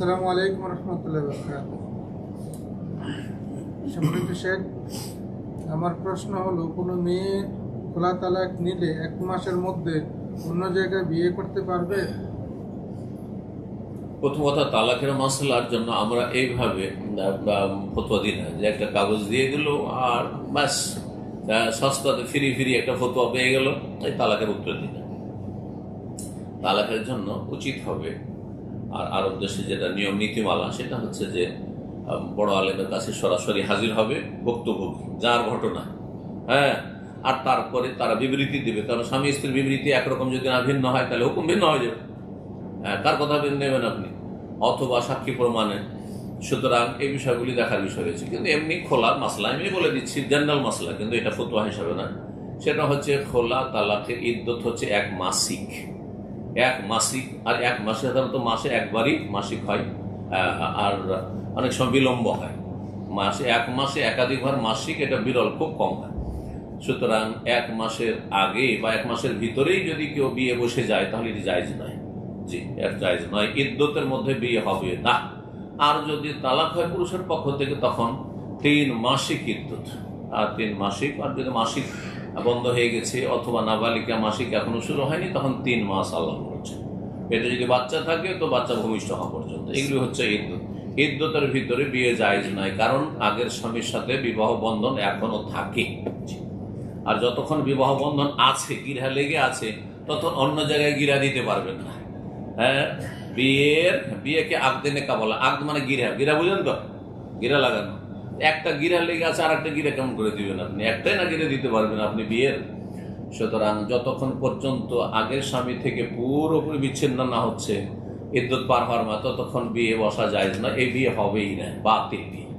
আসসালামু আলাইকুম রহমতুল্লাহ সম্মানিত শেখ, আমার প্রশ্ন হলো, কোনো মেয়ে খোলা তালাক নিলে এক মাসের মধ্যে অন্য জায়গায় বিয়ে করতে পারবে? প্রথম কথা, তালাকের মশলার জন্য আমরা এইভাবে ফতোয়া দিই না। যে একটা কাগজ দিয়ে দিল আর ব্যাস সস্তাতে ফিরি ফিরি একটা ফতোয়া পেয়ে গেল এই তালাকের উত্তর দিই না। তালাকের জন্য উচিত হবে আর আরব দেশে যেটা নিয়ম নীতিমালা সেটা হচ্ছে যে বড় আলেমের কাছে সরাসরি হাজির হবে ভুক্তভোগী যার ঘটনা। হ্যাঁ? আর তারপরে তারা বিবৃতি দেবে। কারণ স্বামী স্ত্রীর বিবৃতি একরকম যদি না ভিন্ন হয় তাহলে হুকুম ভিন্ন হয়ে যাবে। হ্যাঁ, তার কথা নেবেন আপনি। অথবা সাক্ষী প্রমাণে। সুতরাং এই বিষয়গুলি দেখার বিষয় রয়েছে। কিন্তু এমনি খোলা মাসলা আমি বলে দিচ্ছি জেনারেল মাসলা কিন্তু এটা ফতোয়া হিসাবে না। সেটা হচ্ছে খোলা তালাকের ইদ্যত হচ্ছে এক মাসিক। এক মাসিক, আর এক মাসে সাধারণত মাসে একবারই মাসিক হয় আর অনেক সময় বিলম্ব হয়। মাসে এক মাসে একাধিকবার মাসিক, এটা বিরল, খুব কম হয়। সুতরাং এক মাসের আগে বা এক মাসের ভিতরেই যদি কেউ বিয়ে বসে যায়, তাহলে এটি জায়জ নয়। জি এক জায়জ নয়। ইদ্যতের মধ্যে বিয়ে হবে না। আর যদি তালাক হয় পুরুষের পক্ষ থেকে, তখন তিন মাসিক ইদ্যত। আর তিন মাসিক, আর যদি মাসিক বন্ধ হয়ে গেছে, অথবা নাবালিকা মাসিক এখনও শুরু হয়নি, তখন তিন মাস আল্লাহ বলছে। এটা যদি বাচ্চা থাকে, তো বাচ্চা ভূমিষ্ঠ হওয়া পর্যন্ত। এগুলি হচ্ছে ইদ্যত। ইদ্যতের ভিতরে বিয়ে জায়জ নয়, কারণ আগের স্বামীর সাথে বিবাহ বন্ধন এখনও থাকে। আর যতক্ষণ বিবাহ বন্ধন আছে, গিরা লেগে আছে তখন অন্য জায়গায় গিরা দিতে পারবেন না। হ্যাঁ? বিয়ের, বিয়েকে আগদিনে কাবলা আগ মানে গিরা। গিরা বুঝেন তো? গিরা লাগানো। একটা গিরা লেগে আছে আর একটা গিরা কেমন করে দিবেন আপনি? একটাই না গিরে দিতে পারবেন আপনি বিয়ের? সুতরাং যতক্ষণ পর্যন্ত আগের স্বামী থেকে পুরোপুরি বিচ্ছিন্ন না হচ্ছে ইদ্যুৎ পার হওয়ার মা ততক্ষণ বিয়ে বসা যায় না এই বিয়ে হবেই না বাতিল বিয়ে।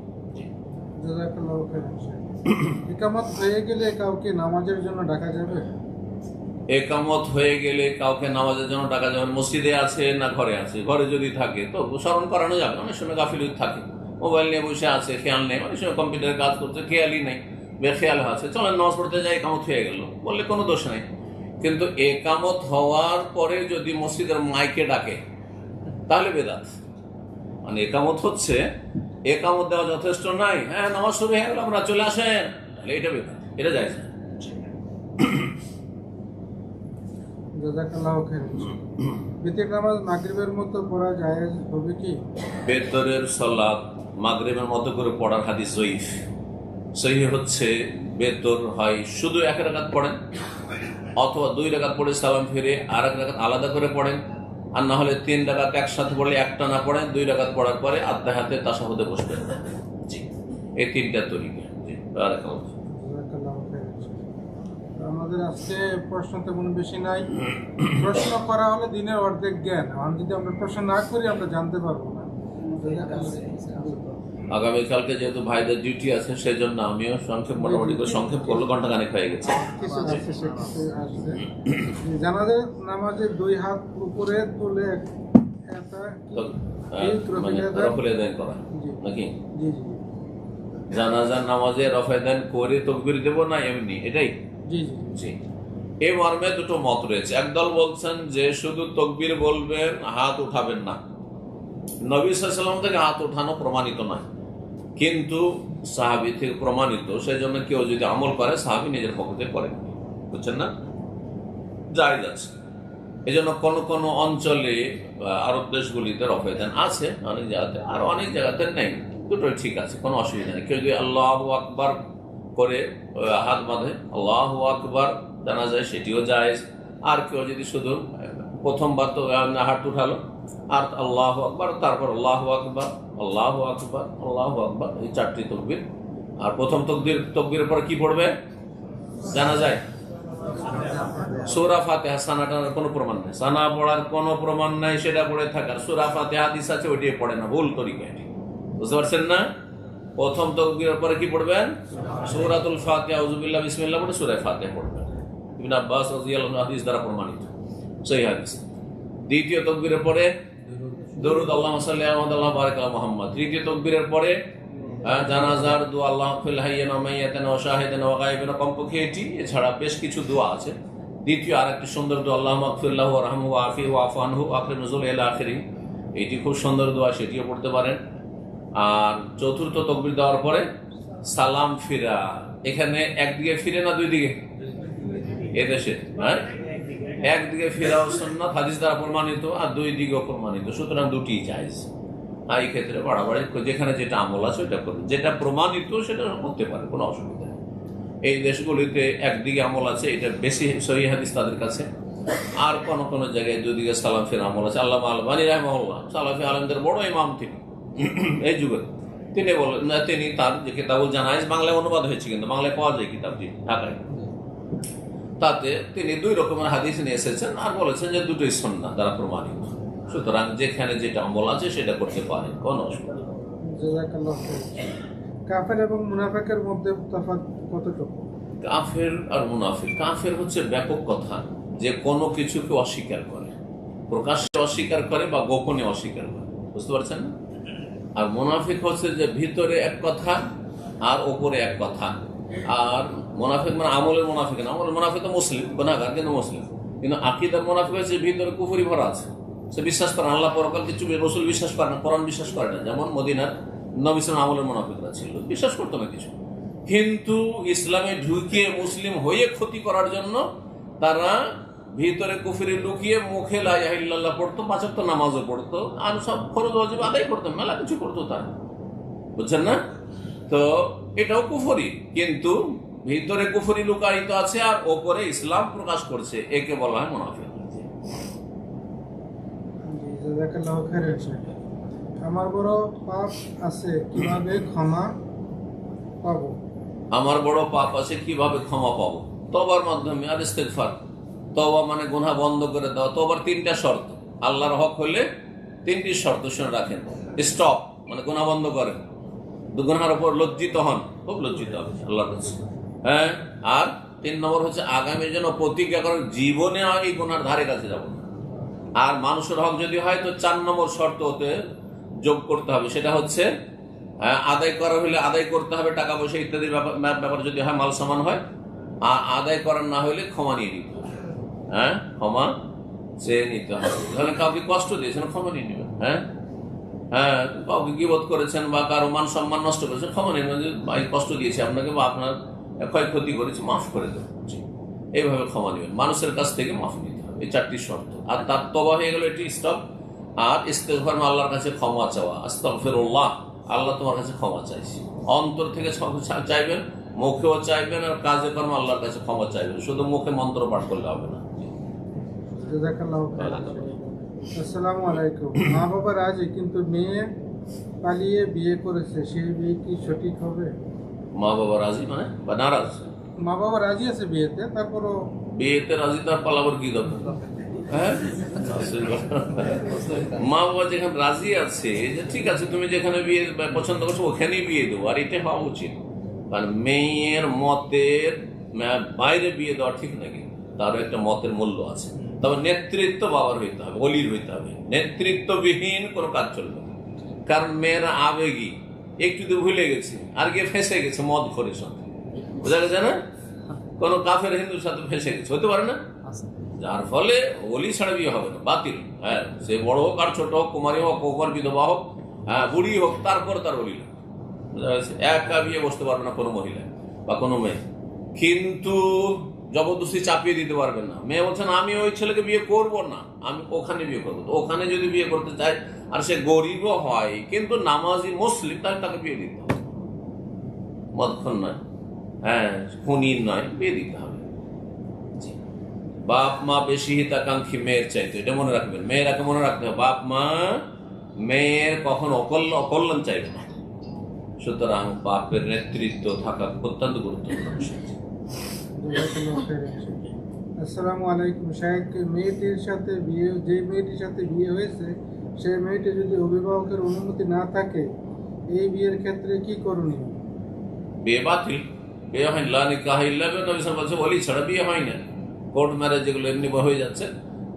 ইকামত হয়ে গেলে কাউকে নামাজের জন্য ডাকা যাবে? একামত হয়ে গেলে কাউকে নামাজের জন্য টাকা যেমন মসজিদে আছে না ঘরে আছে? ঘরে যদি থাকে তো স্মরণ করানো যাবে। অনেক সময় গাফিল থাকে। মোবাইল নিয়ে বসে আছে খেয়াল নেই। অনেক সময় কম্পিউটারে কাজ করছে খেয়ালই নেই। বেখেয়াল আছে। চলেন নামাজ পড়তে যাই একামত হয়ে গেল। বললে কোনো দোষ নেই। কিন্তু একামত হওয়ার পরে যদি মসজিদের মাইকে ডাকে তাহলে বেদাত। মানে একামত হচ্ছে একামত দেওয়া যথেষ্ট নাই। হ্যাঁ নামাজ শুরু হয়ে গেল আমরা চলে আসেন। তাহলে এটা বেদাত এটা যায় না। নামাজ মাগরিবের মতো পড়া জায়েজ হবে কি? বেতরের মাগরিবের মতো করে পড়ার হাদিস জয়ীফ। সহি হচ্ছে বেতর হয় শুধু এক রাকাত পড়েন, অথবা দুই রাকাত পড়ে সালাম ফিরে আর এক রাকাত আলাদা করে পড়েন, আর না হলে তিন রাকাত একসাথে পড়লে একটা না পড়েন, দুই রাকাত পড়ার পরে আত্মা হাতে তাসাহুদে বসবেন। জি, এই তিনটা তরিকা। জি আমাদের আজকে প্রশ্ন তেমন বেশি নাই। প্রশ্ন করা হলে দিনের অর্ধেক জ্ঞান। আর যদি আমরা প্রশ্ন না করি, আমরা জানতে পারব না। আগামীকালকে যেহেতু ভাইদের ডিউটি আছে সেই জন্য আমিও সংক্ষেপ মোটামুটি করে সংক্ষেপ করলে ঘণ্টা খানেক হয়ে গেছে। নামাজে দুই হাত উপরে তুলে এই মানে। নাকি? জানাজার নামাজে করে তকবির দেব না এমনি? এটাই? জি মর্মে দুটো মত রয়েছে। একদল বলছেন যে শুধু তকবির বলবেন হাত উঠাবেন না। নবী সাল্লাম থেকে হাত উঠানো প্রমাণিত নয়। কিন্তু সাহাবি থেকে প্রমাণিত সেই জন্য কেউ যদি আমল করে, সাহাবি নিজের পক্ষ থেকে করেন। বুঝছেন না? জায়জ আছে। এই জন্য কোনো কোনো অঞ্চলে আরব দেশগুলিতে রফেদান আছে, অনেক জায়গাতে, আর অনেক জায়গাতে নেই। দুটোই ঠিক আছে, কোনো অসুবিধা নেই। কেউ যদি আল্লাহ আকবার করে হাত বাঁধে, আল্লাহ আকবার জানা যায় সেটিও জায়েজ। আর কেউ যদি শুধু প্রথমবার তো হাত উঠালো আর আল্লাহ আকবার, তারপর আল্লাহ আকবার আল্লাহ আকবার আল্লাহ আকবার, এই চারটি তকবির। আর প্রথম তকবির, তকবিরের পর কি পড়বে? জানা যায়? সুরা ফাতেহা কোনো প্রমাণ সানা পড়ার কোনো প্রমাণ নাই, সেটা পড়ে থাকার। সুরা ফাতেহা আছে পড়ে না, ভুল তরিকা এটি। বুঝতে পারছেন না? প্রথম তকবীরের পরে কি পড়বেন? সূরাতুল ফাতিহা আউযুবিল্লাহ বিসমিল্লাহ, পড়ে সূরা ফাতিহা পড়বেন। ইবনে আব্বাস হাদিস দ্বারা প্রমাণিত। সহিহ হাদিস। দ্বিতীয় তকবীরের পরে দরুদ আল্লাহ সাল্লি আলা মুহাম্মদ আল্লাহ বারাক আলা মুহাম্মদ। তৃতীয় তকবীরের পরে আহ, জানাজার দোয়া আল্লাহ ফিল হাইয়ান ওয়া মাইয়াতান ওয়া শাহিদান ওয়া গায়বান কমপক্ষে এটি এছাড়া বেশ কিছু দোয়া আছে। দ্বিতীয় আরেকটি সুন্দর দোয়া আল্লাহ আফিহি ওয়া আফু আনহু আখির নুজুল ইলা আখিরি এটি খুব সুন্দর দোয়া সেটিও পড়তে পারেন। আর চতুর্থ তকবির দেওয়ার পরে সালাম ফিরা। এখানে একদিকে ফিরে না দুই দিকে? এদেশে হ্যাঁ? একদিকে ফেরাও সন্ন্যত হাদিস দ্বারা প্রমাণিত, আর দুই দিকেও প্রমাণিত। সুতরাং দুটি চাইজ এই ক্ষেত্রে বাড়াবাড়ি যেখানে যেটা আমল আছে ওটা করবে যেটা প্রমাণিত সেটা করতে পারে, কোনো অসুবিধা এই দেশগুলিতে একদিকে আমল আছে, এটা বেশি সহি হাদিস তাদের কাছে। আর কোন কোনো জায়গায় দুদিকে সালাম ফের আমল আছে। আল্লাহ আলবানী রহমল্লাহ সালাফি আলমদের বড় ইমাম তিনি। এই যুগে তিনি বলেন তিনি তার যে কিতাবুল জানাইজ বাংলায় অনুবাদ হয়েছে কিন্তু বাংলায় পাওয়া যায় কিতাবটি ঢাকায়। তাতে তিনি দুই রকমের হাদিস নিয়ে এসেছেন আর বলেছেন যে দুটোই সন্না দ্বারা প্রমাণিত। সুতরাং যেখানে যেটা আমল আছে সেটা করতে পারেন কোনো অসুবিধা। কাফের এবং মুনাফেকের মধ্যে তফাৎ কতটুকু? কাফের আর মুনাফিক। কাফের হচ্ছে ব্যাপক কথা। যে কোনো কিছুকে অস্বীকার করে। প্রকাশ্যে অস্বীকার করে বা গোপনে অস্বীকার করে। বুঝতে পারছেন? না আর মুনাফিক হচ্ছে যে ভিতরে এক কথা আর ওপরে এক কথা। আর মুনাফিক মানে আমলের মুনাফিক না, আমলের মুনাফিক মুসলিম গুনাগার কিন্তু মুসলিম। কিন্তু আকিদার মুনাফিক হচ্ছে ভিতরে কুফুরি ভরা আছে। সে বিশ্বাস করে আল্লাহ পরকাল কিছু রসুল বিশ্বাস করে না, কোরআন বিশ্বাস করে না। যেমন মদিনার নবিসের আমলের মুনাফিকরা ছিল, বিশ্বাস করতো না কিছু। কিন্তু ইসলামে ঢুকিয়ে মুসলিম হয়ে ক্ষতি করার জন্য তারা ভিতরে কুফরি লুকিয়ে মুখে লাইল্লাহ পড়তো পাঁচক নামাজও পড়তো, আর সব খরচ অজীব আদায় করতো, মেলা কিছু করতো তারা। বুঝছেন না? তো এটাও কুফরি, কিন্তু ভিতরে কুফরি লুকায়িত আছে আর ওপরে ইসলাম প্রকাশ করছে একে বলা হয় মুনাফিক। আমার বড় পাপ আছে কীভাবে ক্ষমা পাবো? আমার বড় পাপ আছে কীভাবে ক্ষমা পাবো? তবার মাধ্যমে আর ইস্তেগফার। তবা মানে গুনাহ বন্ধ করে দেওয়া। তবার তিনটা শর্ত। আল্লাহর হক হলে তিনটি শর্ত শুনে রাখেন। স্টপ মানে গুনাহ বন্ধ করেন। গুনার উপর লজ্জিত হন। খুব লজ্জিত হবে আল্লাহর কাছে। হ্যাঁ? আর তিন নম্বর হচ্ছে আগামীর জন্য প্রতিজ্ঞা করেন জীবনে এই গুনার ধারে কাছে যাব আর মানুষের হক যদি হয় তো চার নম্বর শর্ত হতে যোগ করতে হবে। সেটা হচ্ছে আদায় করা হলে আদায় করতে হবে টাকা পয়সা ইত্যাদির ব্যাপার যদি হয় মাল সামান হয়, আর আদায় করার না হলে ক্ষমা নিয়ে নিতে হবে। হ্যাঁ? ক্ষমা চেয়ে নিতে হবে। তাহলে কাউকে কষ্ট দিয়েছেন, ক্ষমা নিয়ে নেবেন। হ্যাঁ? হ্যাঁ কাউকে গিবোধ করেছেন বা কারও মান সম্মান নষ্ট করেছেন, ক্ষমা নিয়ে ভাই কষ্ট দিয়েছি, আপনাকে বা আপনার ক্ষয়ক্ষতি করেছে মাফ করে দেবেন জি। এইভাবে ক্ষমা নেবেন। মানুষের কাছ থেকে মাফ নিতে হবে। এই চারটি শর্ত। আর তার তবা হয়ে গেল এটি স্টপ আর ইস্তেগফার মানে আল্লাহর কাছে ক্ষমা চাওয়া। আস্তাগফিরুল্লাহ আল্লাহ তোমার কাছে ক্ষমা চাইছি। অন্তর থেকে চাইবেন মুখেও চাইবেন আর কাজে কর্ম আল্লাহর কাছে ক্ষমা চাইবেন। শুধু মুখে মন্ত্র পাঠ করলে হবে না। আসসালামু আলাইকুম। মা বাবা রাজি কিন্তু মেয়ে পালিয়ে বিয়ে করেছে সেই বিয়ে কি সঠিক হবে? মা বাবা রাজি? মানে? বা নারাজ? মা বাবা রাজি আছে বিয়েতে তারপরও বিয়েতে রাজি তার পালাবার কি দরকার? হ্যাঁ? মা বাবা যেখানে রাজি আছে যে ঠিক আছে তুমি যেখানে বিয়ে পছন্দ করছ ওখানেই বিয়ে দেবো আর এটা হওয়া উচিত। কারণ মেয়ের মতের বাইরে বিয়ে দেওয়া ঠিক নাকি তারও একটা মতের মূল্য আছে। তবে নেতৃত্ব বাবার হইতে হবে অলির হইতে হবে। নেতৃত্ববিহীন কোনো কাজ চলবে না। কারণ মেয়েরা আবেগী। একটু তো ভুলে গেছে। আর গিয়ে ফেসে গেছে মদ খোরের সাথে। বোঝা গেছে না? কোনো কাফের হিন্দুর সাথে ফেসে গেছে। হতে পারে না? যার ফলে অলি ছাড়া বিয়ে হবে না, বাতিল। হ্যাঁ সে বড় হোক আর ছোট হোক, কুমারী হোক কোকর বিধবা হোক হ্যাঁ বুড়ি হোক, তারপর তার অলি লাগবে। বুঝা গেছে? একা বিয়ে বসতে পারবে না কোনো মহিলা বা কোনো মেয়ে। কিন্তু জবরদস্তি চাপিয়ে দিতে পারবে না। মেয়ে বলছেন, আমি ওই ছেলেকে বিয়ে করব না। আমি ওখানে বিয়ে করব। ওখানে যদি বিয়ে করতে চাই আর সে গরিবও হয়, কিন্তু নামাজি মুসলিম, তাহলে তাকে বিয়ে দিতে হবে। মদক্ষণ নয়। হ্যাঁ খুনির নয়, বিয়ে দিতে হবে। বাপ, মা বেশি হিতাকাঙ্ক্ষী মেয়ের চাইতো। এটা মনে রাখবেন। মেয়েরাকে মনে রাখতে হবে। বাপ, মা মেয়ের কখনো অকল্য অকল্যাণ চাইবে না। সুতরাং বাপের নেতৃত্ব থাকা অত্যন্ত গুরুত্বপূর্ণ বিষয়। আসসালামু আলাইকুম, শেখ। মেয়েটির সাথে বিয়ে, যে মেয়েটির সাথে বিয়ে হয়েছে সেই মেয়েটি যদি অভিভাবকের অনুমতি না থাকে, এই বিয়ের ক্ষেত্রে কি করণীয়? বিয়ে বাতিল। বিয়ে হয় লা নিকাহ ইল্লা। নবী সাল্লাল্লাহু আলাইহি ছাড়া বিয়ে হয় না। কোর্ট ম্যারেজ যেগুলো এমনি হয়ে যাচ্ছে,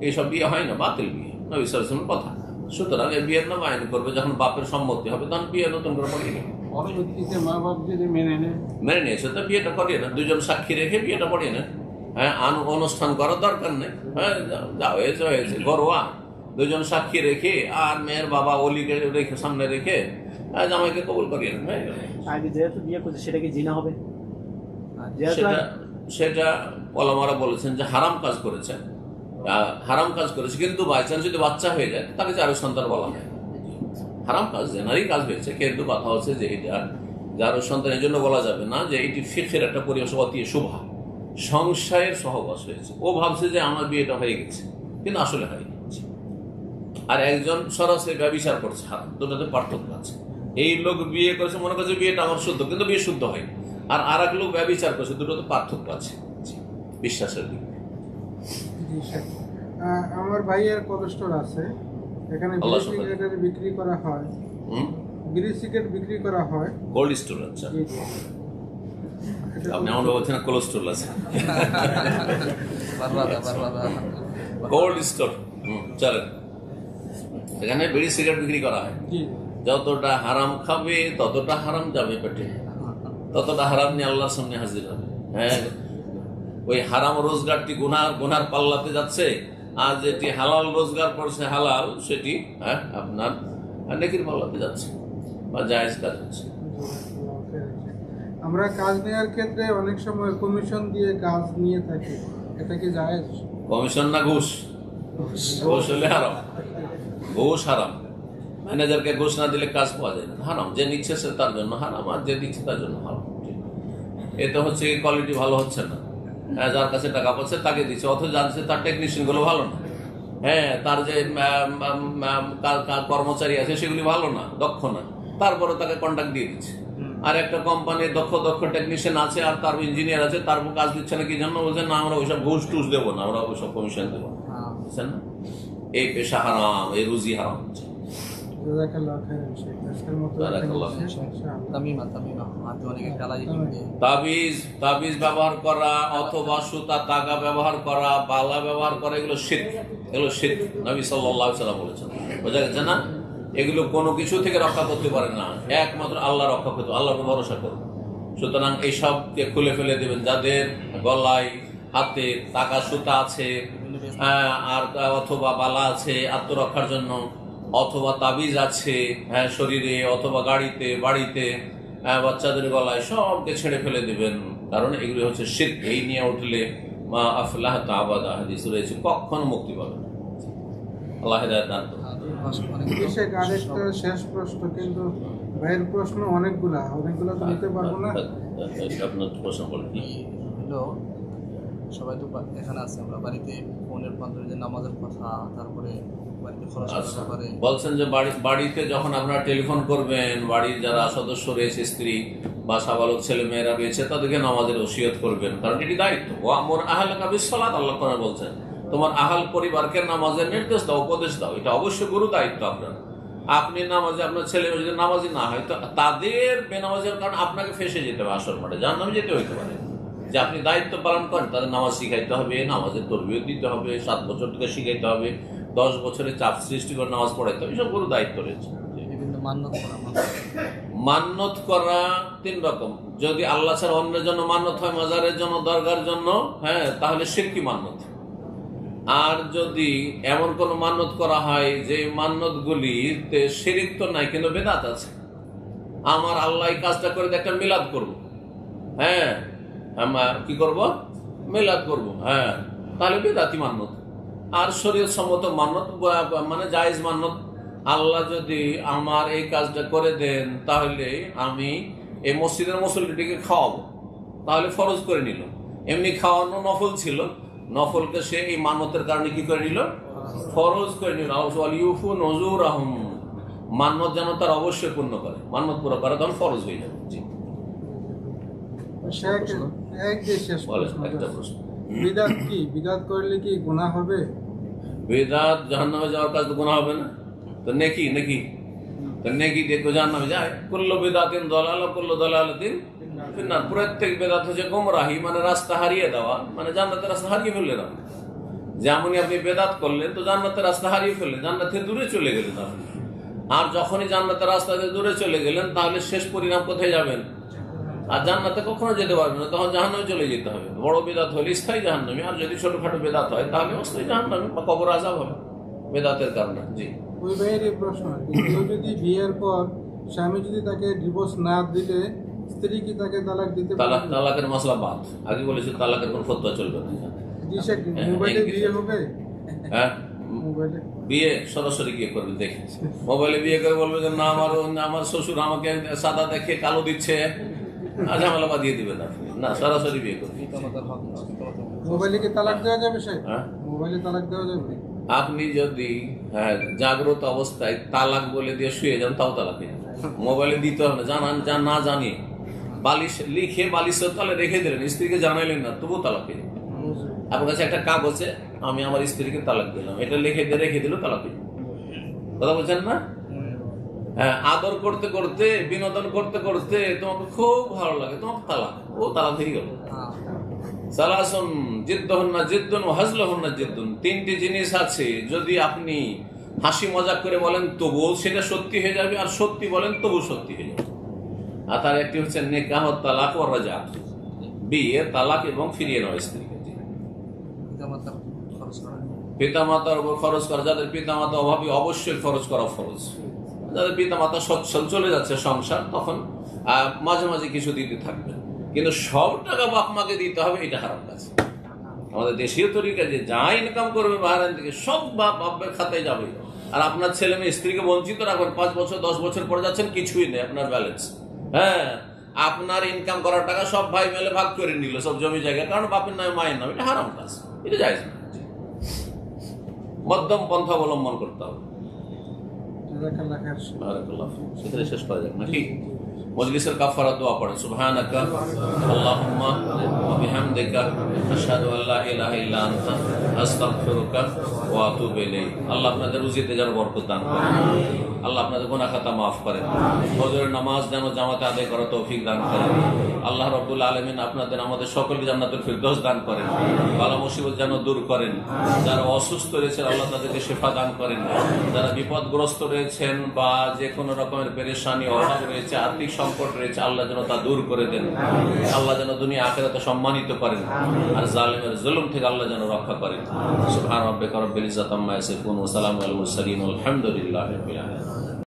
এইসব বিয়ে হয় না, বাতিল বিয়ে। নবী সাল্লাল্লাহু আলাইহি কথা। সুতরাং এই বিয়ের নাম আইন করবে যখন বাপের সম্মতি হবে তখন বিয়ে নতুন করে পড়িয়ে নেবে। পরবর্তীতে মা বাপ যদি মেনে নেয়। মেনে নিয়েছে তো বিয়েটা করিয়ে না দুজন সাক্ষী রেখে বিয়েটা পড়িয়ে না হ্যাঁ আন- অনুষ্ঠান করার দরকার নেই। হ্যাঁ যা- হয়েছে হয়েছে ঘরোয়া। দুজন সাক্ষী রেখে আর মেয়ের বাবা অলিকে রেখে সামনে রেখে আহ, জামাইকে কবুল করিয়ে হয়ে গেল। আগে যেহেতু বিয়ে করছে সেটা কি জিনা হবে? যেহেতু সেটা সেটা ওলামারা বলেছেন যে হারাম কাজ করেছেন। হারাম কাজ করেছে, কিন্তু বাই চান্স যদি বাচ্চা হয়ে যায়, তাকে চারো সন্তান বলা হয়। হারাম কাজ জেনারই কাজ হয়েছে, কিন্তু কথা হচ্ছে যে এটা যারো সন্তান, এই জন্য বলা যাবে না যে এটি ফিফের একটা পরিবেশ অতি শোভা। সংশয়ের সহবাস হয়েছে। ও ভাবছে যে আমার বিয়েটা হয়ে গেছে, কিন্তু আসলে হয়নি। আর একজন সরাসরি ব্যবচার করছে, হারাম। দুটোতে পার্থক্য আছে। এই লোক বিয়ে করেছে, মনে করছে বিয়েটা আমার শুদ্ধ, কিন্তু বিয়ে শুদ্ধ হয়নি। আর আর এক লোক ব্যবচার করছে, দুটোতে পার্থক্য আছে। বিশ্বাসের দিক। আমার ভাইয়ের কোলেস্টোর আছে? এখানে বিড়ি সহায়। বিক্রি করা হয়। বিড়ি সিগারেট বিক্রি করা হয়। কোল্ড স্টোর আচ্ছা। আপনি আমার বলছেন কোলেস্ট্রল আছে। কোল্ড স্টোর চলেন। এখানে বিড়ি সিগারেট বিক্রি করা হয়। যতটা হারাম খাবে ততটা হারাম যাবে পেটে। ততটা হারাম নিয়ে আল্লাহর সামনে হাজির হবে। হ্যাঁ? ওই হারাম রোজগারটি গুনার গুনার পাল্লাতে যাচ্ছে। আর যেটি হালাল রোজগার করছে হালাল সেটি হ্যাঁ আপনার নেকির পাল্লাতে যাচ্ছে বা জায়েজ কাজ হচ্ছে। আমরা কাজ নেওয়ার ক্ষেত্রে অনেক সময় কমিশন দিয়ে কাজ নিয়ে থাকি। এটা কি জায়েজ? কমিশন না ঘুষ? ঘুষ। হলে হারাম। ঘুষ হারাম। ম্যানেজারকে ঘুষ না দিলে কাজ পাওয়া যায় না। হারাম। যে নিচ্ছে সে তার জন্য হারাম আর যে দিচ্ছে তার জন্য হারাম। এতে হচ্ছে কোয়ালিটি ভালো হচ্ছে না। হ্যাঁ, যার কাছে টাকা পাচ্ছে তাকে দিচ্ছে অথচ জানছে তার টেকনিশিয়ানগুলো ভালো না। হ্যাঁ তার যে কর্মচারী আছে সেগুলি ভালো না দক্ষ না। তারপরে তাকে কন্ট্যাক্ট দিয়ে দিচ্ছে। আর একটা কোম্পানির দক্ষ দক্ষ টেকনিশিয়ান আছে আর তার ইঞ্জিনিয়ার আছে তার কাজ দিচ্ছে না কি জন্য? বলছে না আমরা ওইসব ঘুষ টুস দেবো না আমরা ওইসব কমিশন দেবো বুঝছেন? না এই পেশা হারাম এই রুজি হারাম। হচ্ছে তাবিজ তাবিজ ব্যবহার করা অথবা সুতা তাগা ব্যবহার করা বালা ব্যবহার করা এগুলো শীত এগুলো শীত নবী সাল্লাহ সাল্লাম বলেছেন। বোঝা গেছে না? এগুলো কোনো কিছু থেকে রক্ষা করতে পারে না। একমাত্র আল্লাহ রক্ষা করতে আল্লাহকে ভরসা করুন। সুতরাং এইসবকে খুলে ফেলে দেবেন যাদের গলায় হাতে টাকা সুতা আছে হ্যাঁ, আর অথবা বালা আছে আত্মরক্ষার জন্য। অথবা তাবিজ আছে হ্যাঁ শরীরে অথবা গাড়িতে বাড়িতে হ্যাঁ, বাচ্চাদের গলায় সবকে ছেড়ে ফেলে দিবেন। কারণ এগুলি হচ্ছে শীত এই নিয়ে উঠলে মা আফলাহ তাবাদা হাদিস রয়েছে কখনো মুক্তি পাবে না। আল্লাহ হেদায়েত দান শেষ প্রশ্ন কিন্তু ভাইয়ের প্রশ্ন অনেকগুলা। অনেকগুলা তো নিতে পারব না। আপনার প্রশ্ন সবাই তো এখানে আছে আমরা বাড়িতে ফোনের মাধ্যমে যে নামাজের কথা তারপরে আচ্ছা। বলছেন যে বাড়িতে যখন আপনারা টেলিফোন করবেন বাড়ির যারা সদস্য রয়েছে স্ত্রী বা সাবালক ছেলে মেয়েরা রয়েছে তাদেরকে নামাজের ওসিয়ত করবেন। কারণ এটি দায়িত্ব। ও আমর আহাল কাবিসালাত আল্লাহ কোরআন বলছেন তোমার আহাল পরিবারকে নামাজের নির্দেশ দাও উপদেশ দাও। এটা অবশ্যই গুরু দায়িত্ব আপনার। আপনি নামাজে আপনার ছেলে মেয়ে যদি নামাজি না হয় তো তাদের বেনামাজের কারণ আপনাকে ফেসে যেতে হবে আসর মাঠে যার নামে যেতে হইতে পারে। যে আপনি দায়িত্ব পালন করেন তাদের নামাজ শিখাইতে হবে নামাজের তরবিও দিতে হবে সাত বছর থেকে শিখাইতে হবে। দশ বছরে চাপ সৃষ্টি করে নামাজ পড়াইতে হবে এসব গুরু দায়িত্ব রয়েছে। মান্যত করা তিন রকম। যদি আল্লাহ ছাড়া অন্যের জন্য মান্যত হয় মাজারের জন্য দরগার জন্য হ্যাঁ তাহলে সিরকি মান্যত আর যদি এমন কোন মান্যত করা হয় যে মান্যত গুলিতে শিরিক তো নাই কিন্তু বেদাত আছে। আমার আল্লাহ এই কাজটা করে একটা মিলাদ করব। হ্যাঁ আমার কি করব? মিলাদ করব হ্যাঁ। তাহলে বেদাতি মান্যত আর শরীর সম্মত মান্যত বা- মানে জায়েজ মান্যত আল্লাহ যদি আমার এই কাজটা করে দেন তাহলে আমি এই মসজিদের মুসল্লিটিকে খাওয়াবো। তাহলে ফরজ করে নিল। এমনি খাওয়ানো নফল ছিল। নফলকে সে এই মান্যতের কারণে কি করে নিল? ফরজ করে নিল। ইউফু নজুর আহম মান্যত যেন তার অবশ্যই পূর্ণ করে। মান্যত পুরো করে তখন ফরজ হয়ে যাবে। জি। একটা প্রশ্ন। বিদাত কি? বিদাত করলে কি গুনাহ হবে? বেদাত জাহান্নামে যাওয়ার কাজ তো গুনাহ হবে না। তো নেকি নেকি? তো নেকি দেখো জাহান্নামে যায়। কুল্লু বেদাতিন দলাল, কুল্লু দলালাতিন না প্রত্যেক বেদাত হচ্ছে গোমরাহি মানে রাস্তা হারিয়ে দেওয়া। মানে জান্নাতের রাস্তা হারিয়ে ফেললেন আপনি যেমনই আপনি বেদাত করলেন, তো জান্নাতের রাস্তা হারিয়ে ফেললেন। জান্নাত থেকে দূরে চলে গেলেন আর যখনই জান্নাতের রাস্তা দূরে চলে গেলেন, তাহলে শেষ পরিণাম কোথায় যাবেন? আর জান্নাতে কখনো যেতে পারবে না তখন জাহান্নামে চলে যেতে হবে। বড় বেদাত হলে স্থায়ী জাহান্নামে আর যদি ছোটখাটো বেদাত হয় তাহলে অস্থায়ী জাহান্নামে বা কবর আজাব হবে বেদাতের কারণে জি। ওই ভাইয়ের প্রশ্ন কেউ যদি বিয়ের পর স্বামী যদি তাকে ডিভোর্স না দিলে স্ত্রী কি তাকে তালাক দিতে তালাক তালাকের মশলা বাদ। আগে বলেছি তালাকের কোন ফতোয়া চলবে না। জি সে মোবাইলে বিয়ে হবে? হ্যাঁ বিয়ে সরাসরি গিয়ে করবে দেখে। মোবাইলে বিয়ে করে বলবে যে না আমার আমার শ্বশুর আমাকে সাদা দেখে কালো দিচ্ছে। ঝামেলা বাদিয়ে দিবে না না সরাসরি বিয়ে করবে পিতামাতার হক পিতামাতার মোবাইলে কি তালাক দেওয়া যাবে সে হ্যাঁ? মোবাইলে তালাক দেওয়া যাবে? আপনি যদি হ্যাঁ জাগ্রত অবস্থায় তালাক বলে দিয়ে শুয়ে যান তাও তালাক হয়ে যাবে। মোবাইলে দিতে হবে না জানান যা না জানিয়ে। বালিশ লিখে বালিশের তলে রেখে দিলেন স্ত্রীকে জানাইলেন না তবুও তালাক হয়ে যাবে। আপনার কাছে একটা কাগজে আমি আমার স্ত্রীকে তালাক দিলাম। এটা লিখে দিয়ে রেখে দিল তালাক হয়ে যাবে। কথা বলছেন না? আদর করতে করতে বিনোদন করতে করতে তোমাকে খুব ভালো লাগে তোমাকে তালাক ও তালাক হয়ে গেল। সালাসন জিদ্দ হন্না জিদ্দুন ও হাজল হন্না জিদ্দুন। তিনটি জিনিস আছে যদি আপনি হাসি মজাক করে বলেন তবুও সেটা সত্যি হয়ে যাবে আর সত্যি বলেন তবু সত্যি হয়ে যাবে। আর তার একটি হচ্ছে নেকাহ তালাক ও রাজা। বিয়ে তালাক এবং ফিরিয়ে নেওয়া স্ত্রীকে। পিতামাতার পিতা মাতার উপর খরচ করা যাদের পিতা মাতা অভাবী অবশ্যই খরচ করা ফরজ। যাদের পিতা মাতা সচ্ছল চলে যাচ্ছে সংসার, তখন মাঝে মাঝে কিছু দিতে থাকবে। কিন্তু সব টাকা বাপ মাকে দিতে হবে, এটা হারাম কাজ। আমাদের দেশীয় তরিকা যে যা ইনকাম করবে বাহারান থেকে, সব বাপ বাপের খাতায় যাবে। আর আপনার ছেলে মেয়ে স্ত্রীকে বঞ্চিত রাখবেন পাঁচ বছর, দশ বছর পরে যাচ্ছেন, কিছুই নেই আপনার ব্যালেন্স হ্যাঁ আপনার ইনকাম করার টাকা সব ভাই মেলে ভাগ করে নিল, সব জমি জায়গা কারণ বাপের নামে মায়ের নামে, এটা হারাম কাজ। এটা না। মধ্যম পন্থা অবলম্বন করতে হবে। সেখানে শেষ করা যাক নাকি? মজলিসের কাফারা দোয়া ইলাইক। আল্লাহ আপনাদের নামাজ যেন আদায় দান করেন। আল্লাহ আপনাদের আমাদের সকলকে জান্নাতুল ফিরদৌস দান করেন। বালা মুসিবত যেন দূর করেন। যারা অসুস্থ রয়েছেন, আল্লাহ তাদেরকে শেফা দান করেন। যারা বিপদগ্রস্ত রয়েছেন বা যে কোনো রকমের পেরেশানি, অভাব রয়েছে, আর্থিক সংকট রয়েছে, আল্লাহ যেন তা দূর করে দেন। আল্লাহ যেন দুনিয়া আখেরাতে সম্মানিত করেন। আর জালিমের জুলুম থেকে আল্লাহ যেন রক্ষা করেন। সুবহান রাব্বিকা রব্বিল ইজ্জাতি আম্মা ইয়াসিফুন ওয়া